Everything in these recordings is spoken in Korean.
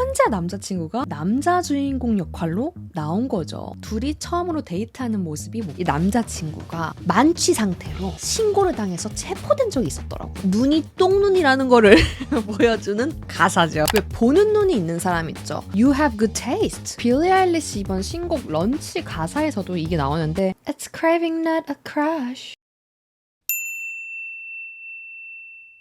현재 남자친구가 남자 주인공 역할로 나온 거죠. 둘이 처음으로 데이트하는 모습이 뭐 이 남자친구가 만취 상태로 신고를 당해서 체포된 적이 있었더라고. 눈이 똥눈이라는 거를 보여주는 가사죠. 왜 보는 눈이 있는 사람 있죠. You have good taste. 빌리 아일리시 이번 신곡 런치 가사에서도 이게 나오는데 It's craving not a crush.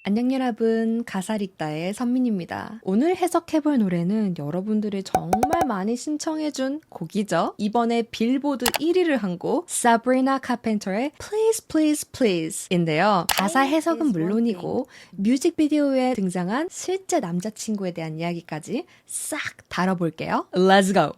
안녕 여러분 가사릭다의 선민입니다. 오늘 해석해볼 노래는 여러분들이 정말 많이 신청해준 곡이죠. 이번에 빌보드 1위를 한 곡 사브리나 카펜터의 Please Please Please 인데요. 가사 해석은 물론이고 뮤직비디오에 등장한 실제 남자친구에 대한 이야기까지 싹 다뤄볼게요. Let's go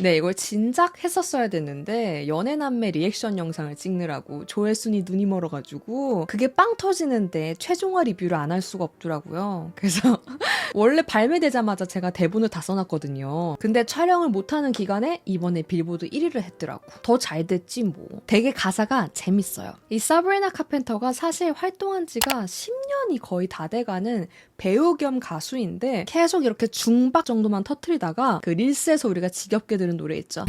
네, 이걸 진작 했었어야 됐는데 연애남매 리액션 영상을 찍느라고 조회순이 눈이 멀어가지고 그게 빵 터지는데 최종화 리뷰를 안 할 수가 없더라고요. 그래서 원래 발매되자마자 제가 대본을 다 써놨거든요. 근데 촬영을 못하는 기간에 이번에 빌보드 1위를 했더라고. 더 잘 됐지 뭐. 되게 가사가 재밌어요. 이 사브리나 카펜터가 사실 활동한 지가 10년이 거의 다 돼가는 배우 겸 가수인데 계속 이렇게 중박 정도만 터트리다가 그 릴스에서 우리가 지겹게 들은 노래 있죠.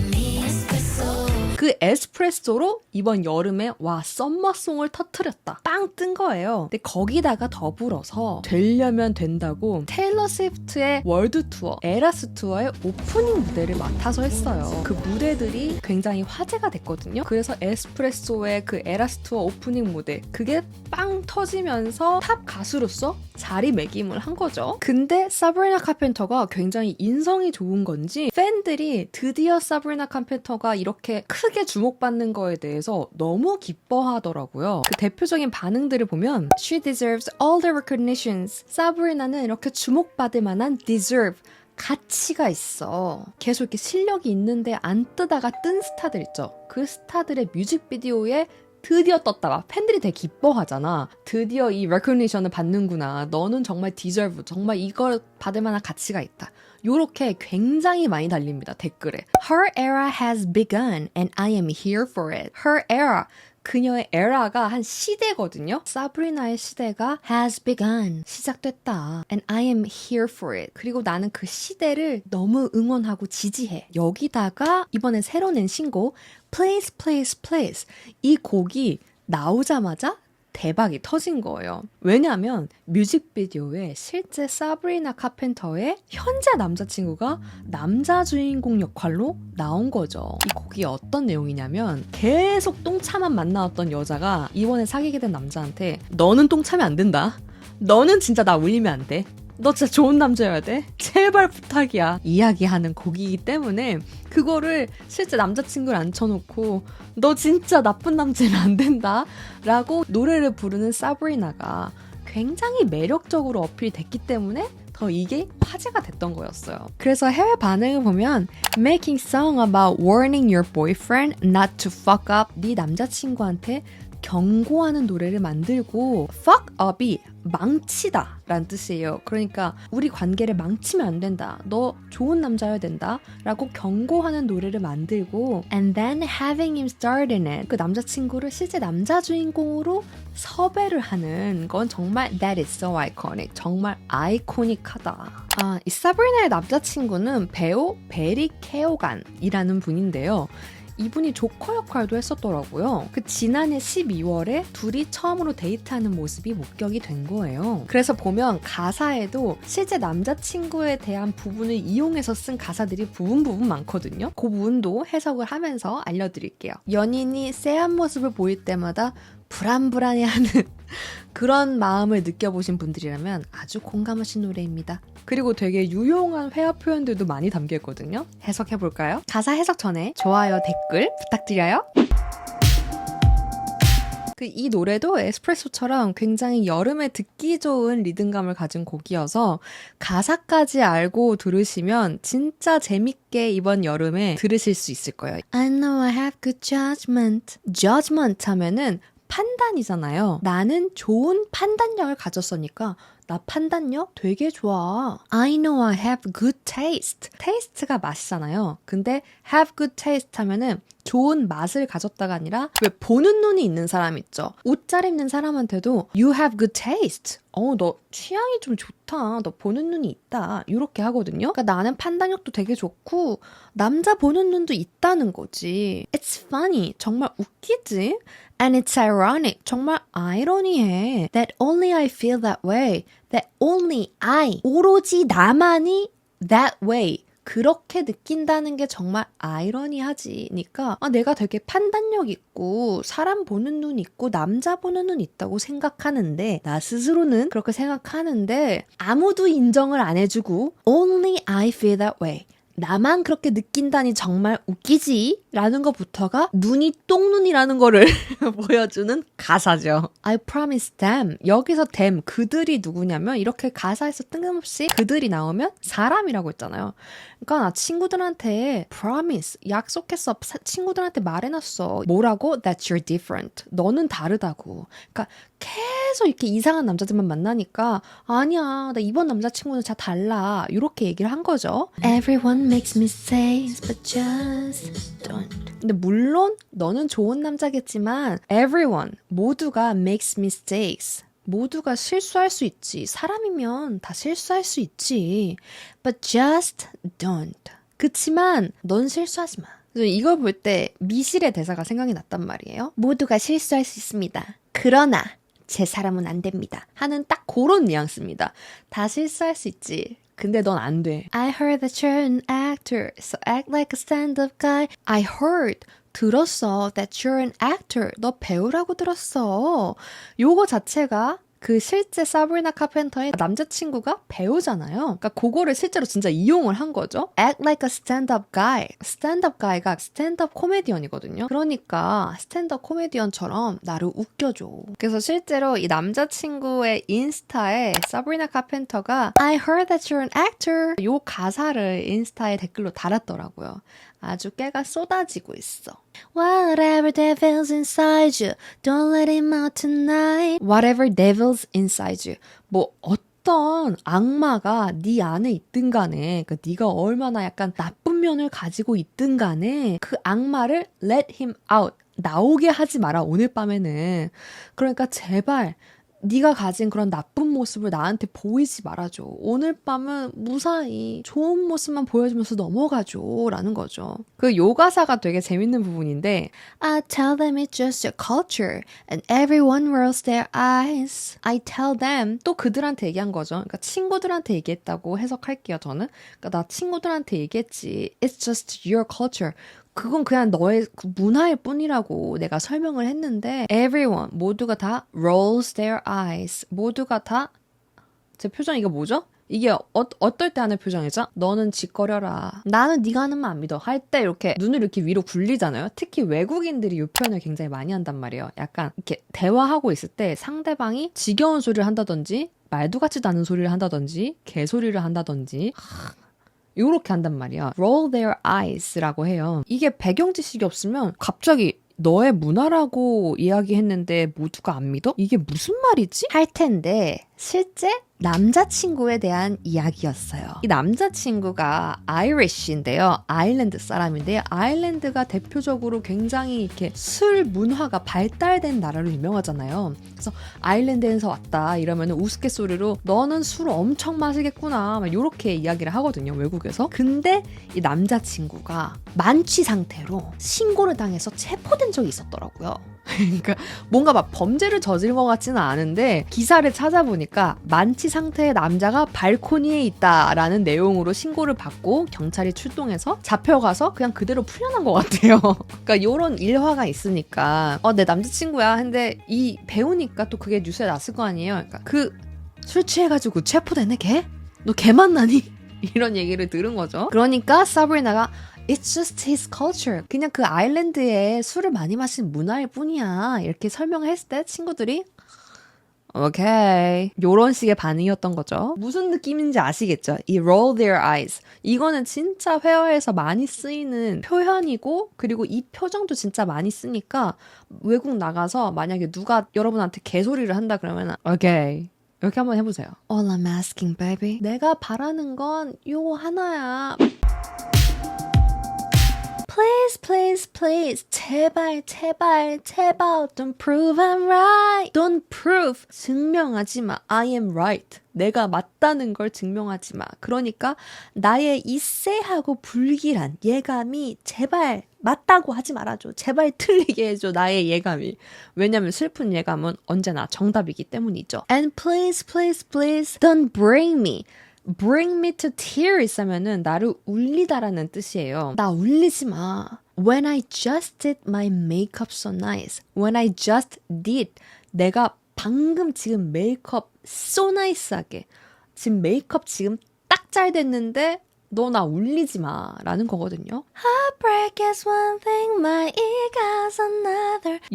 그 에스프레소로 이번 여름에 와 썸머송을 터트렸다. 빵 뜬 거예요. 근데 거기다가 더불어서 되려면 된다고 테일러 스위프트의 월드 투어, 에라스 투어의 오프닝 무대를 맡아서 했어요. 그 무대들이 굉장히 화제가 됐거든요. 그래서 에스프레소의 그 에라스 투어 오프닝 무대 그게 빵 터지면서 탑 가수로서 자리매김을 한 거죠. 근데 사브리나 카펜터가 굉장히 인성이 좋은 건지 팬들이 드디어 사브리나 카펜터가 이렇게 크게 주목받는 거에 대해서 너무 기뻐하더라고요. 그 대표적인 반응들을 보면 She deserves all the recognitions. 사브리나는 이렇게 주목받을 만한 deserve 가치가 있어. 계속 이렇게 실력이 있는데 안 뜨다가 뜬 스타들 있죠. 그 스타들의 뮤직비디오에 드디어 떴다. 막 팬들이 되게 기뻐하잖아. 드디어 이 recognition을 받는구나. 너는 정말 deserve. 정말 이걸 받을 만한 가치가 있다. 요렇게 굉장히 많이 달립니다. 댓글에. Her era has begun and I am here for it. Her era. 그녀의 에라가 한 시대거든요. 사브리나의 시대가 has begun. 시작됐다. And I am here for it. 그리고 나는 그 시대를 너무 응원하고 지지해. 여기다가 이번에 새로 낸 신곡 Please Please Please 이 곡이 나오자마자 대박이 터진 거예요. 왜냐하면 뮤직비디오에 실제 사브리나 카펜터의 현재 남자친구가 남자 주인공 역할로 나온 거죠. 이 곡이 어떤 내용이냐면 계속 똥차만 만나왔던 여자가 이번에 사귀게 된 남자한테 너는 똥차면 안 된다. 너는 진짜 나 울리면 안 돼. 너 진짜 좋은 남자여야 돼. 제발 부탁이야. 이야기하는 곡이기 때문에 그거를 실제 남자친구를 앉혀놓고 너 진짜 나쁜 남자는 안 된다. 라고 노래를 부르는 사브리나가 굉장히 매력적으로 어필됐기 때문에 더 이게 화제가 됐던 거였어요. 그래서 해외 반응을 보면 Making song about warning your boyfriend not to fuck up 네 남자친구한테 경고하는 노래를 만들고 fuck up이 망치다 라는 뜻이에요. 그러니까 우리 관계를 망치면 안 된다. 너 좋은 남자여야 된다. 라고 경고하는 노래를 만들고 and then having him start in it. 그 남자친구를 실제 남자 주인공으로 섭외를 하는 건 정말 that is so iconic. 정말 아이코닉하다. 아, 이 사브리나의 남자친구는 배우 베리 케오간이라는 분인데요. 이분이 조커 역할도 했었더라고요. 그 지난해 12월에 둘이 처음으로 데이트하는 모습이 목격이 된 거예요. 그래서 보면 가사에도 실제 남자친구에 대한 부분을 이용해서 쓴 가사들이 부분 부분 많거든요. 그 부분도 해석을 하면서 알려드릴게요. 연인이 쎄한 모습을 보일 때마다 불안불안해하는 그런 마음을 느껴보신 분들이라면 아주 공감하신 노래입니다. 그리고 되게 유용한 회화 표현들도 많이 담겨 있거든요. 해석해 볼까요? 가사 해석 전에 좋아요, 댓글 부탁드려요. 그이 노래도 에스프레소처럼 굉장히 여름에 듣기 좋은 리듬감을 가진 곡이어서 가사까지 알고 들으시면 진짜 재밌게 이번 여름에 들으실 수 있을 거예요. I know I have good judgment. judgment 하면은 판단이잖아요. 나는 좋은 판단력을 가졌으니까 나 판단력 되게 좋아. I know I have good taste. taste가 맛이잖아요. 근데 have good taste 하면은 좋은 맛을 가졌다가 아니라 왜 보는 눈이 있는 사람 있죠. 옷 잘 입는 사람한테도 you have good taste. 어, 너 취향이 좀 좋다. 너 보는 눈이 있다. 이렇게 하거든요. 그러니까 나는 판단력도 되게 좋고 남자 보는 눈도 있다는 거지. It's funny. 정말 웃기지? And it's ironic. 정말 아이러니해. That only I feel that way. That only I. 오로지 나만이 that way. 그렇게 느낀다는 게 정말 아이러니하지니까 아, 내가 되게 판단력 있고 사람 보는 눈 있고 남자 보는 눈 있다고 생각하는데 나 스스로는 그렇게 생각하는데 아무도 인정을 안 해주고 only I feel that way 나만 그렇게 느낀다니 정말 웃기지? 라는 것부터가 눈이 똥눈이라는 거를 보여주는 가사죠. I promise them. 여기서 them, 그들이 누구냐면 이렇게 가사에서 뜬금없이 그들이 나오면 사람이라고 했잖아요. 그러니까 나 친구들한테 promise, 약속했어. 사- 친구들한테 말해놨어. 뭐라고? That you're different. 너는 다르다고. 그러니까 계속 이렇게 이상한 남자들만 만나니까 아니야 나 이번 남자친구는 다 달라. 이렇게 얘기를 한 거죠. Everyone makes mistakes but just don't. 근데 물론 너는 좋은 남자겠지만 everyone 모두가 makes mistakes. 모두가 실수할 수 있지. 사람이면 다 실수할 수 있지. But just don't. 그치만 넌 실수하지 마. 이걸 볼 때 미실의 대사가 생각이 났단 말이에요. 모두가 실수할 수 있습니다. 그러나 제 사람은 안 됩니다. 하는 딱 그런 뉘앙스입니다. 다 실수할 수 있지. 근데 넌 안 돼. I heard that you're an actor, so act like a stand-up guy. I heard. 들었어. That you're an actor. 너 배우라고 들었어. 요거 자체가 그 실제 사브리나 카펜터의 남자친구가 배우잖아요. 그러니까 그거를 실제로 진짜 이용을 한 거죠. Act like a stand-up guy. 스탠드업 가이가 스탠드업 코미디언이거든요. 그러니까 스탠드업 코미디언처럼 나를 웃겨줘. 그래서 실제로 이 남자친구의 인스타에 사브리나 카펜터가 I heard that you're an actor. 요 가사를 인스타에 댓글로 달았더라고요. 아주 깨가 쏟아지고 있어. Whatever devil's inside you, don't let him out tonight. Whatever devil's inside you. 뭐 어떤 악마가 네 안에 있든 간에 그 네가 얼마나 약간 나쁜 면을 가지고 있든 간에 그 악마를 let him out 나오게 하지 마라 오늘 밤에는 그러니까 제발 네가 가진 그런 나쁜 모습을 나한테 보이지 말아줘. 오늘 밤은 무사히 좋은 모습만 보여주면서 넘어가줘. 라는 거죠. 그 요가사가 되게 재밌는 부분인데 I tell them it's just your culture and everyone rolls their eyes. I tell them 또 그들한테 얘기한 거죠. 그러니까 친구들한테 얘기했다고 해석할게요, 저는. 그러니까 나 친구들한테 얘기했지. It's just your culture. 그건 그냥 너의 그 문화일 뿐이라고 내가 설명을 했는데 everyone 모두가 다 rolls their eyes 모두가 다 제 표정 이거 뭐죠? 이게 어, 어떨 때 하는 표정이죠? 너는 짓거려라. 나는 네가 하는 말 안 믿어. 할 때 이렇게 눈을 이렇게 위로 굴리잖아요. 특히 외국인들이 이 표현을 굉장히 많이 한단 말이에요. 약간 이렇게 대화하고 있을 때 상대방이 지겨운 소리를 한다든지 말도 같지도 않은 소리를 한다든지 개소리를 한다든지 요렇게 한단 말이야. roll their eyes라고 해요. 이게 배경 지식이 없으면 갑자기 너의 문화라고 이야기했는데 모두가 안 믿어? 이게 무슨 말이지? 할 텐데 실제 남자친구에 대한 이야기였어요. 이 남자친구가 아이리쉬인데요. 아일랜드 사람인데요. 아일랜드가 대표적으로 굉장히 이렇게 술 문화가 발달된 나라로 유명하잖아요. 그래서 아일랜드에서 왔다 이러면 우스갯소리로 너는 술 엄청 마시겠구나 막 이렇게 이야기를 하거든요. 외국에서. 근데 이 남자친구가 만취 상태로 신고를 당해서 체포된 적이 있었더라고요. 그러니까 뭔가 막 범죄를 저지른 것 같지는 않은데 기사를 찾아보니까 만취 상태의 남자가 발코니에 있다라는 내용으로 신고를 받고 경찰이 출동해서 잡혀가서 그냥 그대로 풀려난 것 같아요. 그러니까 이런 일화가 있으니까 어 내 남자친구야. 근데 이 배우니까 또 그게 뉴스에 났을 거 아니에요. 그러니까 그 술 취해가지고 체포되네 걔? 너 걔 만나니? 이런 얘기를 들은 거죠. 그러니까 사브리나가 It's just his culture. 그냥 그 아일랜드에 술을 많이 마신 문화일 뿐이야. 이렇게 설명을 했을 때 친구들이 오케이. 요런 식의 반응이었던 거죠. 무슨 느낌인지 아시겠죠? 이 roll their eyes. 이거는 진짜 회화에서 많이 쓰이는 표현이고, 그리고 이 표정도 진짜 많이 쓰니까 외국 나가서 만약에 누가 여러분한테 개소리를 한다 그러면 오케이. 이렇게 한번 해보세요. All I'm asking, baby. 내가 바라는 건 요거 하나야. Please, please, please. 제발, 제발, 제발. Don't prove I'm right. Don't prove. 증명하지 마. I am right. 내가 맞다는 걸 증명하지 마. 그러니까 나의 이 쎄하고 불길한 예감이 제발 맞다고 하지 말아줘. 제발 틀리게 해줘. 나의 예감이. 왜냐면 슬픈 예감은 언제나 정답이기 때문이죠. And please, please, please don't bring me. Bring me to tears 하면은 나를 울리다라는 뜻이에요. 나 울리지 마. When I just did my makeup so nice. When I just did. 내가 방금 지금 메이크업 so nice하게. 지금 메이크업 지금 딱 잘 됐는데 너 나 울리지 마 라는 거거든요.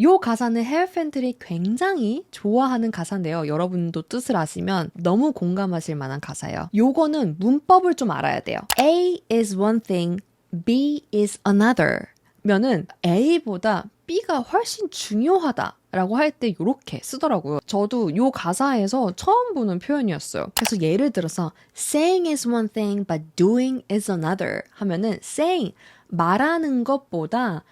요 가사는 헤어 팬들이 굉장히 좋아하는 가사인데요. 여러분도 뜻을 아시면 너무 공감하실 만한 가사예요. 요거는 문법을 좀 알아야 돼요. A is one thing, B is another. 면은 A보다 B가 훨씬 중요하다. 라고 할 때 이렇게 쓰더라고요. 저도 요 가사에서 처음 보는 표현이었어요. 그래서 예를 들어서 saying is one thing but doing is another 하면은 saying 말하는 것보다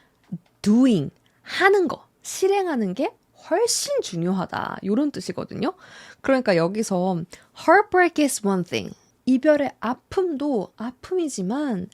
doing 하는 거 실행하는 게 훨씬 중요하다 이런 뜻이거든요. 그러니까 여기서 heartbreak is one thing 이별의 아픔도 아픔이지만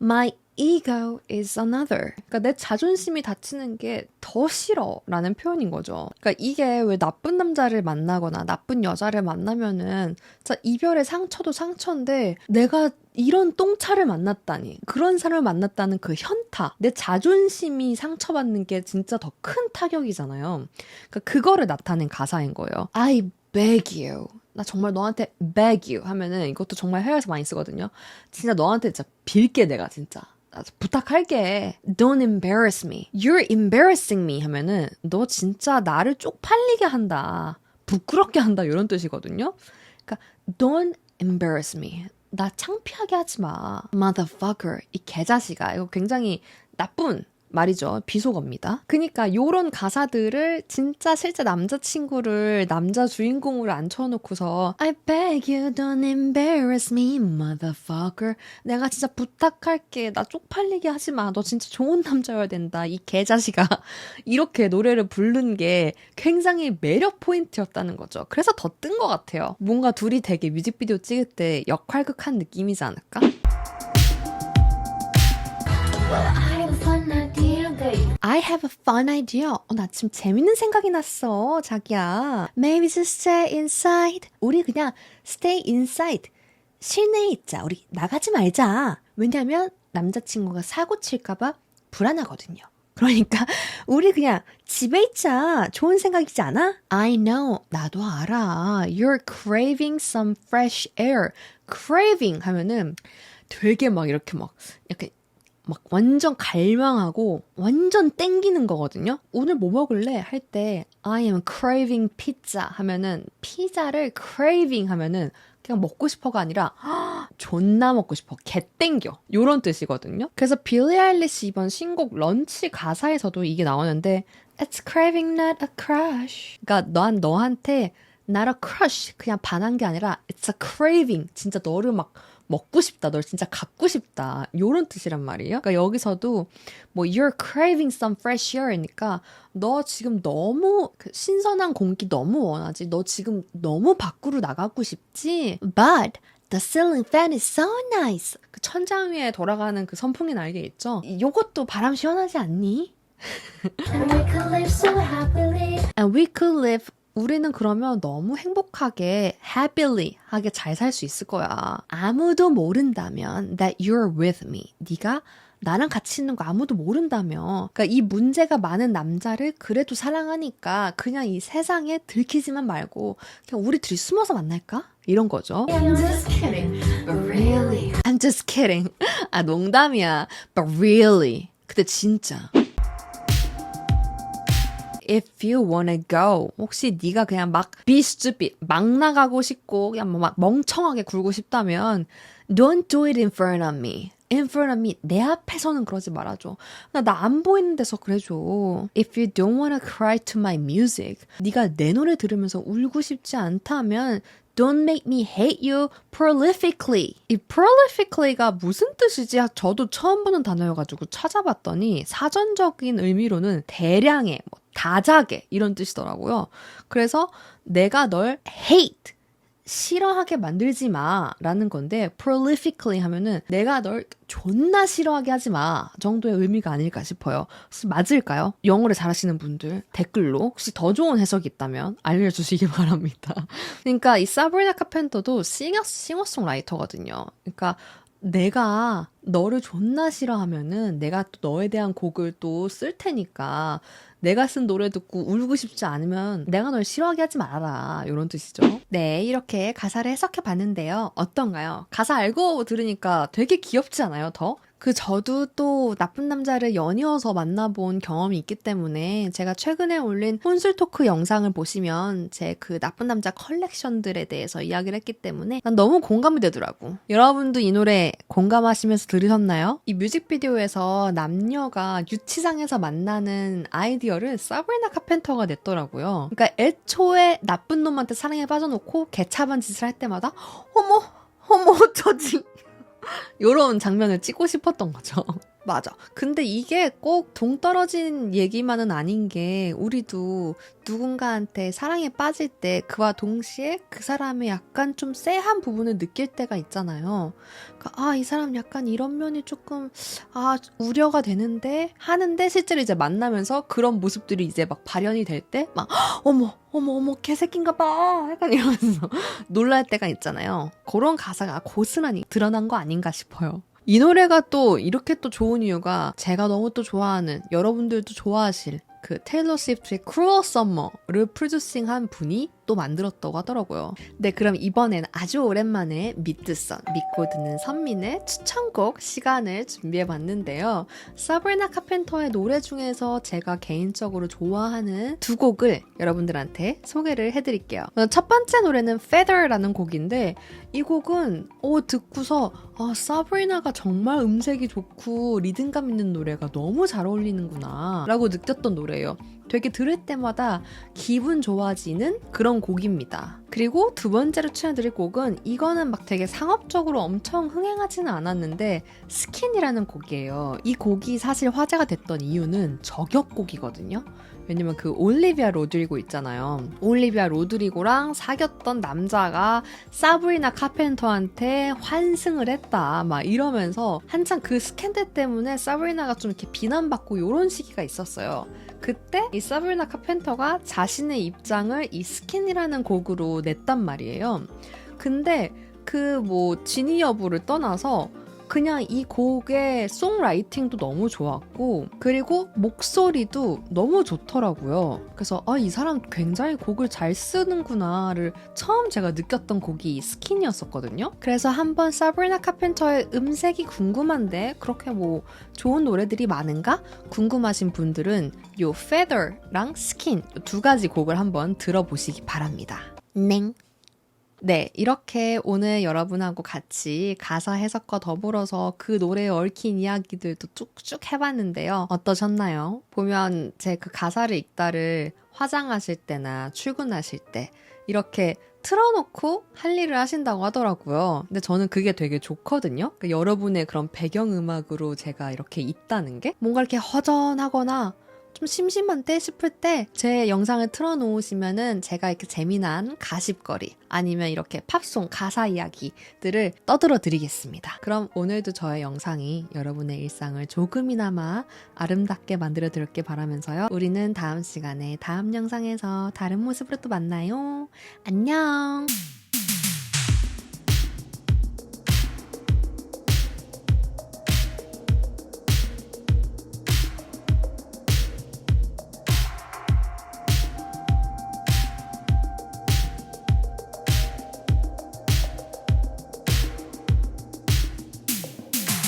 my ego is another. 그러니까 내 자존심이 다치는 게 더 싫어라는 표현인 거죠. 그러니까 이게 왜 나쁜 남자를 만나거나 나쁜 여자를 만나면은 진짜 이별의 상처도 상처인데 내가 이런 똥차를 만났다니 그런 사람을 만났다는 그 현타 내 자존심이 상처받는 게 진짜 더 큰 타격이잖아요. 그러니까 그거를 나타낸 가사인 거예요. I beg you. 나 정말 너한테 beg you 하면은 이것도 정말 해외에서 많이 쓰거든요. 진짜 너한테 진짜 빌게 내가 진짜. 나 부탁할게. Don't embarrass me. You're embarrassing me 하면은 너 진짜 나를 쪽팔리게 한다. 부끄럽게 한다. 이런 뜻이거든요. 그러니까 don't embarrass me. 나 창피하게 하지 마. Motherfucker. 이 개자식아. 이거 굉장히 나쁜 말이죠. 비속어입니다. 그니까 요런 가사들을 진짜 실제 남자친구를 남자 주인공으로 앉혀놓고서 I beg you don't embarrass me, motherfucker. 내가 진짜 부탁할게. 나 쪽팔리게 하지 마. 너 진짜 좋은 남자여야 된다. 이 개자식아. 이렇게 노래를 부른 게 굉장히 매력 포인트였다는 거죠. 그래서 더 뜬 것 같아요. 뭔가 둘이 되게 뮤직비디오 찍을 때 역할극한 느낌이지 않을까? I have a fun idea. 어, 나 지금 재밌는 생각이 났어, 자기야. Maybe just stay inside. 우리 그냥 stay inside. 실내에 있자. 우리 나가지 말자. 왜냐면 남자친구가 사고 칠까봐 불안하거든요. 그러니까 우리 그냥 집에 있자. 좋은 생각이지 않아? I know. 나도 알아. You're craving some fresh air. craving 하면은 되게 막 이렇게 막 약간 막 완전 갈망하고 완전 땡기는 거거든요. 오늘 뭐 먹을래? 할 때 I am craving pizza 하면은 피자를 craving 하면은 그냥 먹고 싶어가 아니라 "헉, 존나 먹고 싶어. 개 땡겨. 요런 뜻이거든요. 그래서 빌리 아일리시 이번 신곡 런치 가사에서도 이게 나오는데 It's craving not a crush. 그러니까 난 너한테 not a crush 그냥 반한 게 아니라 It's a craving. 진짜 너를 막 먹고 싶다. 널 진짜 갖고 싶다. 요런 뜻이란 말이에요. 그러니까 여기서도 뭐 you're craving some fresh air이니까 너 지금 너무 그 신선한 공기 너무 원하지. 너 지금 너무 밖으로 나가고 싶지. But the ceiling fan is so nice. 그 천장 위에 돌아가는 그 선풍기 날개 있죠? 요것도 바람 시원하지 않니? And we could live so happily. And we could live 우리는 그러면 너무 행복하게 happily 하게 잘 살 수 있을 거야. 아무도 모른다면 that you're with me. 네가 나랑 같이 있는 거 아무도 모른다며. 그러니까 이 문제가 많은 남자를 그래도 사랑하니까 그냥 이 세상에 들키지만 말고 그냥 우리 둘이 숨어서 만날까? 이런 거죠. I'm just kidding, but really. I'm just kidding. 아 농담이야. But really. 근데 진짜. If you wanna go, 혹시 네가 그냥 막 be stupid, 막 나가고 싶고 그냥 뭐막 멍청하게 굴고 싶다면 Don't do it in front of me. In front of me. 내 앞에서는 그러지 말아줘. 나 안 보이는 데서 그래줘. If you don't wanna cry to my music. 네가 내 노래 들으면서 울고 싶지 않다면 Don't make me hate you prolifically. 이 prolifically가 무슨 뜻이지? 저도 처음 보는 단어여가지고 찾아봤더니 사전적인 의미로는 대량의, 뭐 다작의 이런 뜻이더라고요. 그래서 내가 널 hate 싫어하게 만들지 마라는 건데 prolifically 하면은 내가 널 존나 싫어하게 하지 마 정도의 의미가 아닐까 싶어요. 혹시 맞을까요? 영어를 잘하시는 분들 댓글로 혹시 더 좋은 해석이 있다면 알려주시기 바랍니다. 그러니까 이 사브리나 카펜터도 싱어 싱어송라이터거든요. 그러니까 내가 너를 존나 싫어하면은 내가 또 너에 대한 곡을 또 쓸 테니까 내가 쓴 노래 듣고 울고 싶지 않으면 내가 널 싫어하게 하지 말아라. 이런 뜻이죠. 네, 이렇게 가사를 해석해 봤는데요. 어떤가요? 가사 알고 들으니까 되게 귀엽지 않아요, 더? 그 저도 또 나쁜 남자를 연이어서 만나본 경험이 있기 때문에 제가 최근에 올린 혼술 토크 영상을 보시면 제 그 나쁜 남자 컬렉션들에 대해서 이야기를 했기 때문에 난 너무 공감이 되더라고. 여러분도 이 노래 공감하시면서 들으셨나요? 이 뮤직비디오에서 남녀가 유치장에서 만나는 아이디어를 사브리나 카펜터가 냈더라고요. 그러니까 애초에 나쁜 놈한테 사랑에 빠져놓고 개차반 짓을 할 때마다 어머 어머 어쩌지 요런 장면을 찍고 싶었던 거죠. 맞아. 근데 이게 꼭 동떨어진 얘기만은 아닌 게 우리도 누군가한테 사랑에 빠질 때 그와 동시에 그 사람의 약간 좀 쎄한 부분을 느낄 때가 있잖아요. 그러니까 아, 이 사람 약간 이런 면이 조금 아, 우려가 되는데 하는데 실제로 이제 만나면서 그런 모습들이 이제 막 발현이 될 때 막 어머, 어머, 어머, 개새끼인가 봐. 약간 이러면서 놀랄 때가 있잖아요. 그런 가사가 고스란히 드러난 거 아닌가 싶어요. 이 노래가 또 이렇게 또 좋은 이유가 제가 너무 또 좋아하는 여러분들도 좋아하실 그 테일러 스위프트의 Cruel Summer를 프로듀싱한 분이 또 만들었다고 하더라고요. 네, 그럼 이번엔 아주 오랜만에 미드선, 믿고 듣는 선민의 추천곡 시간을 준비해 봤는데요. 사브리나 카펜터의 노래 중에서 제가 개인적으로 좋아하는 두 곡을 여러분들한테 소개를 해드릴게요. 첫 번째 노래는 Feather라는 곡인데 이 곡은 오 듣고서 아 사브리나가 정말 음색이 좋고 리듬감 있는 노래가 너무 잘 어울리는구나 라고 느꼈던 노래예요. 되게 들을 때마다 기분 좋아지는 그런 곡입니다. 그리고 두 번째로 추천드릴 곡은 이거는 막 되게 상업적으로 엄청 흥행하지는 않았는데 스킨이라는 곡이에요. 이 곡이 사실 화제가 됐던 이유는 저격곡이거든요. 왜냐면 그 올리비아 로드리고 있잖아요. 올리비아 로드리고랑 사귀었던 남자가 사브리나 카펜터한테 환승을 했다. 막 이러면서 한창 그 스캔들 때문에 사브리나가 좀 이렇게 비난받고 이런 시기가 있었어요. 그때 이 사브리나 카펜터가 자신의 입장을 이 스킨이라는 곡으로 냈단 말이에요. 근데 그 뭐 진위 여부를 떠나서 그냥 이 곡의 송라이팅도 너무 좋았고 그리고 목소리도 너무 좋더라고요. 그래서 아 이 사람 굉장히 곡을 잘 쓰는구나를 처음 제가 느꼈던 곡이 이 스킨이었었거든요. 그래서 한번 사브리나 카펜터의 음색이 궁금한데 그렇게 뭐 좋은 노래들이 많은가 궁금하신 분들은 요 Feather랑 Skin 두 가지 곡을 한번 들어보시기 바랍니다. 냉. 네, 이렇게 오늘 여러분하고 같이 가사 해석과 더불어서 그 노래에 얽힌 이야기들도 쭉쭉 해봤는데요. 어떠셨나요? 보면 제 그 가사를 읽다를 화장하실 때나 출근하실 때 이렇게 틀어놓고 할 일을 하신다고 하더라고요. 근데 저는 그게 되게 좋거든요. 그러니까 여러분의 그런 배경음악으로 제가 이렇게 있다는 게 뭔가 이렇게 허전하거나 좀 심심한데 싶을 때 제 영상을 틀어놓으시면은 제가 이렇게 재미난 가십거리 아니면 이렇게 팝송 가사 이야기들을 떠들어 드리겠습니다. 그럼 오늘도 저의 영상이 여러분의 일상을 조금이나마 아름답게 만들어 드렸길 바라면서요. 우리는 다음 시간에 다음 영상에서 다른 모습으로 또 만나요. 안녕!